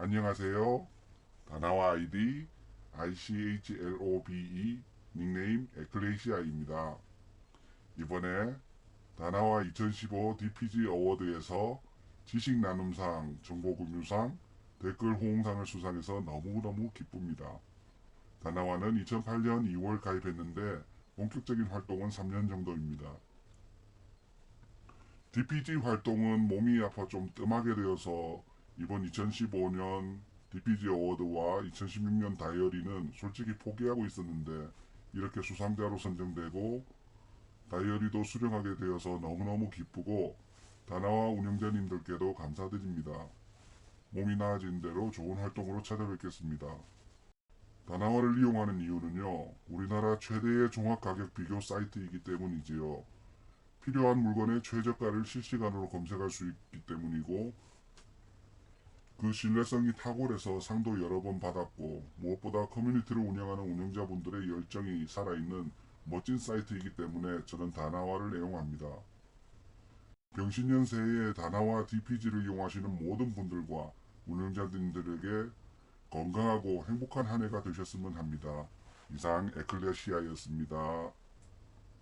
안녕하세요. 다나와 아이디 ICHLOBE 닉네임 에클레시아입니다. 이번에 다나와 2015 DPG 어워드에서 지식 나눔상, 정보공유상, 댓글 호응상을 수상해서 너무너무 기쁩니다. 다나와는 2008년 2월 가입했는데 본격적인 활동은 3년 정도입니다. DPG 활동은 몸이 아파 좀 뜸하게 되어서 이번 2015년 DPG 어워드와 2016년 다이어리는 솔직히 포기하고 있었는데 이렇게 수상자로 선정되고 다이어리도 수령하게 되어서 너무너무 기쁘고 다나와 운영자님들께도 감사드립니다. 몸이 나아진 대로 좋은 활동으로 찾아뵙겠습니다. 다나와를 이용하는 이유는요, 우리나라 최대의 종합 가격 비교 사이트이기 때문이지요. 필요한 물건의 최저가를 실시간으로 검색할 수 있기 때문이고, 그 신뢰성이 탁월해서 상도 여러 번 받았고, 무엇보다 커뮤니티를 운영하는 운영자분들의 열정이 살아있는 멋진 사이트이기 때문에 저는 다나와를 애용합니다. 병신년 새해에 다나와 DPG를 이용하시는 모든 분들과 운영자님들에게 건강하고 행복한 한 해가 되셨으면 합니다. 이상 에클레시아였습니다.